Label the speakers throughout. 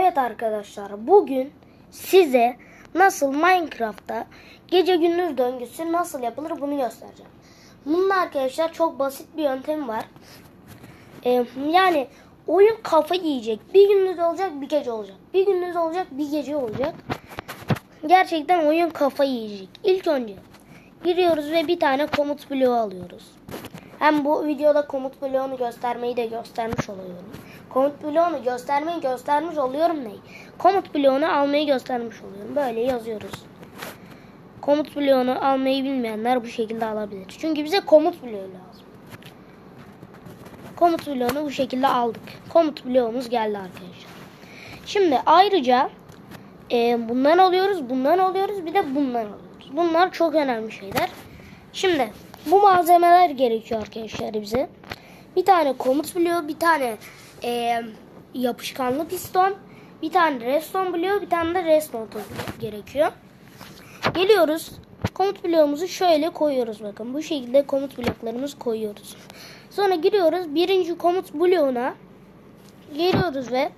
Speaker 1: Evet arkadaşlar bugün size nasıl Minecraft'ta gece gündüz döngüsü nasıl yapılır bunu göstereceğim. Bunun arkadaşlar çok basit bir yöntemi var. Ee, yani oyun kafa yiyecek. Bir gündüz olacak bir gece olacak. Bir gündüz olacak bir gece olacak. Gerçekten oyun kafa yiyecek. İlk önce giriyoruz ve bir tane komut bloğu alıyoruz. Hem bu videoda komut bloğunu göstermeyi de göstermiş oluyorum. Komut bloğunu göstermeyi göstermiş oluyorum ne? Komut bloğunu almayı göstermiş oluyorum. Böyle yazıyoruz. Komut bloğunu almayı bilmeyenler bu şekilde alabilir. Çünkü bize komut bloğu lazım. Komut bloğunu bu şekilde aldık. Komut bloğumuz geldi arkadaşlar. Şimdi ayrıca e, bundan alıyoruz, bundan alıyoruz, bir de bundan alıyoruz. Bunlar çok önemli şeyler. Şimdi bu malzemeler gerekiyor arkadaşlar bize. Bir tane komut bloğu, bir tane e, yapışkanlı piston, bir tane redstone bloğu, bir tane de redstone tozu gerekiyor. Geliyoruz. Komut bloğumuzu şöyle koyuyoruz bakın. Bu şekilde komut bloklarımızı koyuyoruz. Sonra giriyoruz. Birinci komut bloğuna geliyoruz ve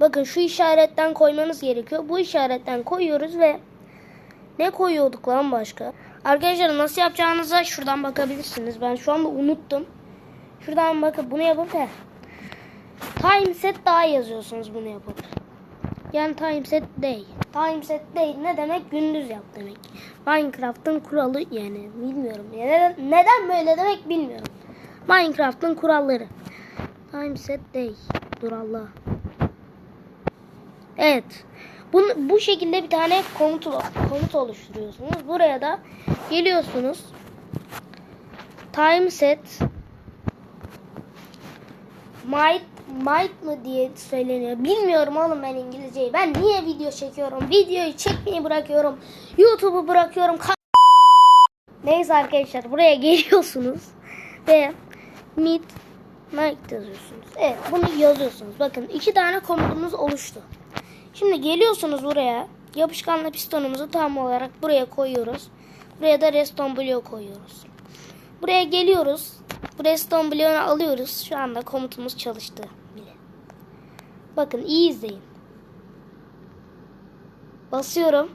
Speaker 1: bakın şu işaretten koymanız gerekiyor. Bu işaretten koyuyoruz ve ne koyuyorduk lan başka? Arkadaşlar nasıl yapacağınıza şuradan bakabilirsiniz. Ben şu anda unuttum. Şuradan bakın bunu yapıp he. Time set daha yazıyorsunuz bunu yapıp. Yani time set day. Time set day ne demek? Gündüz yap demek. Minecraft'ın kuralı yani bilmiyorum. Neden, neden böyle demek bilmiyorum. Minecraft'ın kuralları. Time set day. Dur Allah. Evet. Bunu, bu şekilde bir tane komut, komut oluşturuyorsunuz. Buraya da geliyorsunuz. Time set might might mı diye söyleniyor. Bilmiyorum oğlum ben İngilizceyi. Ben niye video çekiyorum? Videoyu çekmeyi bırakıyorum. YouTube'u bırakıyorum. Neyse arkadaşlar buraya geliyorsunuz ve mid night yazıyorsunuz. Evet bunu yazıyorsunuz. Bakın iki tane komutumuz oluştu. Şimdi geliyorsunuz buraya. Yapışkanlı pistonumuzu tam olarak buraya koyuyoruz. Buraya da redstone bloğu koyuyoruz. Buraya geliyoruz. Bu redstone bloğunu alıyoruz. Şu anda komutumuz çalıştı bile. Bakın iyi izleyin. Basıyorum.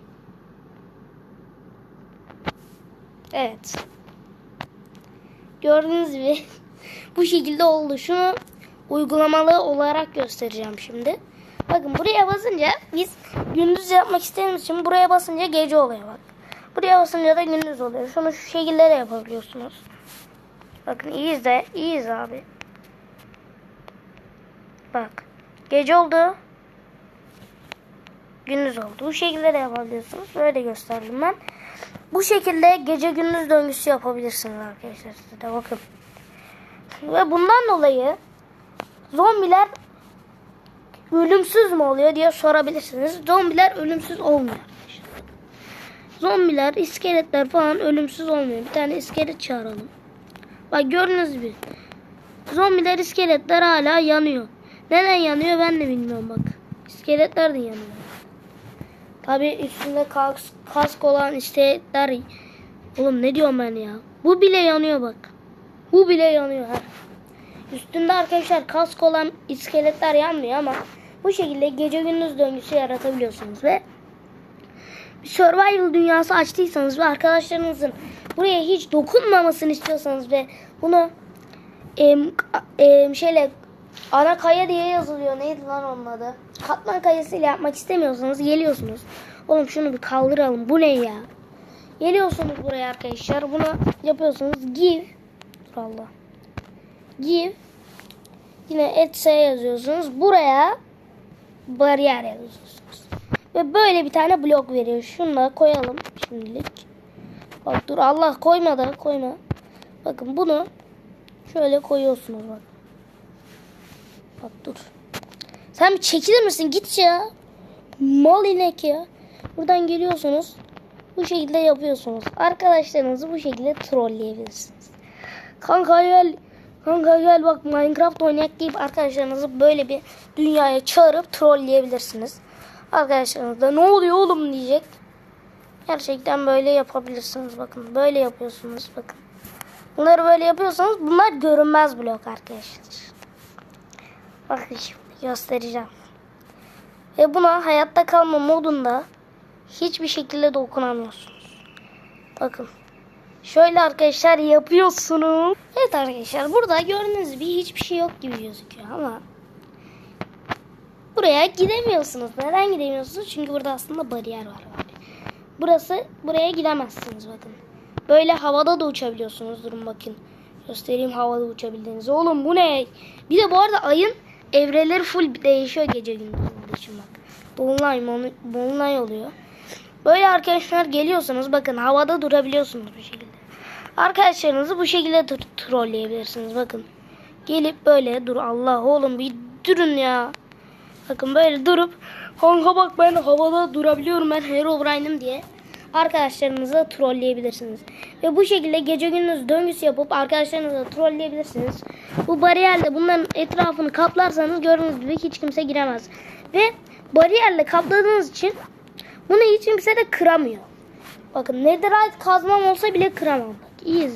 Speaker 1: Evet. Gördüğünüz gibi bu şekilde oldu. Şunu uygulamalı olarak göstereceğim şimdi. Bakın buraya basınca biz gündüz yapmak istediğimiz için buraya basınca gece oluyor bak. Buraya basınca da gündüz oluyor. Şunu şu şekilde de yapabiliyorsunuz. Bakın iyi izle. iyi izle abi. Bak. Gece oldu. Gündüz oldu. Bu şekilde de yapabiliyorsunuz. Böyle gösterdim ben. Bu şekilde gece gündüz döngüsü yapabilirsiniz arkadaşlar. Size de bakın. Ve bundan dolayı zombiler ölümsüz mü oluyor diye sorabilirsiniz. Zombiler ölümsüz olmuyor. Zombiler, iskeletler falan ölümsüz olmuyor. Bir tane iskelet çağıralım. Bak gördünüz mü? Zombiler, iskeletler hala yanıyor. Neden yanıyor ben de bilmiyorum bak. İskeletler de yanıyor. Tabi üstünde kask, kask olan iskeletler... Oğlum ne diyorum ben ya? Bu bile yanıyor bak. Bu bile yanıyor. Ha. Üstünde arkadaşlar kask olan iskeletler yanmıyor ama bu şekilde gece gündüz döngüsü yaratabiliyorsunuz ve bir survival dünyası açtıysanız ve arkadaşlarınızın buraya hiç dokunmamasını istiyorsanız ve bunu em, şeyle ana kaya diye yazılıyor. Neydi lan onun adı? Katman kayasıyla yapmak istemiyorsanız geliyorsunuz. Oğlum şunu bir kaldıralım. Bu ne ya? Geliyorsunuz buraya arkadaşlar. Bunu yapıyorsunuz. Give. Allah. Give. Yine etse yazıyorsunuz. Buraya bariyer yazıyorsunuz. Ve böyle bir tane blok veriyor. Şunu da koyalım şimdilik. Bak dur Allah koyma da koyma. Bakın bunu şöyle koyuyorsunuz bak. Bak dur. Sen bir çekilir misin? Git ya. Mal inek ya. Buradan geliyorsunuz. Bu şekilde yapıyorsunuz. Arkadaşlarınızı bu şekilde trolleyebilirsiniz. Kanka gel. Kanka gel bak Minecraft oynayak deyip arkadaşlarınızı böyle bir dünyaya çağırıp trolleyebilirsiniz. Arkadaşlarınız da ne oluyor oğlum diyecek. Gerçekten böyle yapabilirsiniz bakın. Böyle yapıyorsunuz bakın. Bunları böyle yapıyorsanız bunlar görünmez blok arkadaşlar. Bakın şimdi göstereceğim. Ve buna hayatta kalma modunda hiçbir şekilde dokunamıyorsunuz. Bakın. Şöyle arkadaşlar yapıyorsunuz. Evet arkadaşlar burada gördüğünüz gibi hiçbir şey yok gibi gözüküyor ama buraya gidemiyorsunuz. Neden gidemiyorsunuz? Çünkü burada aslında bariyer var. Abi. Burası buraya gidemezsiniz bakın. Böyle havada da uçabiliyorsunuz. Durun bakın. Göstereyim havada uçabildiğinizi. Oğlum bu ne? Bir de bu arada ayın evreleri full değişiyor gece gündüz olduğu bak. Dolunay, dolunay oluyor. Böyle arkadaşlar geliyorsunuz. Bakın havada durabiliyorsunuz bu şekilde. Arkadaşlarınızı bu şekilde tr- trolleyebilirsiniz. Bakın. Gelip böyle dur Allah oğlum bir durun ya. Bakın böyle durup kanka bak ben havada durabiliyorum ben Herobrine'im diye arkadaşlarınızı trolleyebilirsiniz. Ve bu şekilde gece gündüz döngüsü yapıp arkadaşlarınızı trolleyebilirsiniz. Bu bariyerle bunların etrafını kaplarsanız gördüğünüz gibi hiç kimse giremez. Ve bariyerle kapladığınız için bunu hiç kimse de kıramıyor. Bakın netherite kazmam olsa bile kıramam. İyi.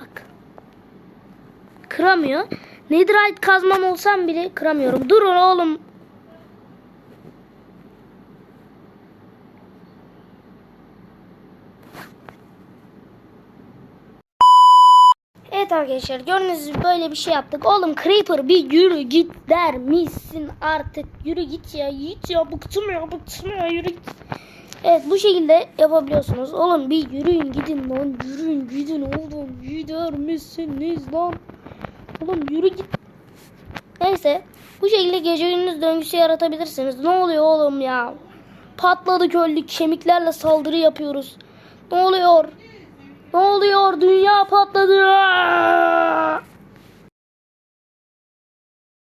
Speaker 1: Bak. Kıramıyor. Netherite kazmam olsam bile kıramıyorum. Durun oğlum. Evet arkadaşlar gördüğünüz gibi böyle bir şey yaptık. Oğlum Creeper bir yürü git der misin artık? Yürü git ya git ya bıktım ya bıktım ya yürü git. Evet bu şekilde yapabiliyorsunuz. Oğlum bir yürüyün gidin lan yürüyün gidin oğlum gider misiniz lan? Oğlum yürü git. Neyse bu şekilde gece gündüz döngüsü yaratabilirsiniz. Ne oluyor oğlum ya? Patladık öldük kemiklerle saldırı yapıyoruz. Ne oluyor? Ne oluyor? Dünya patladı.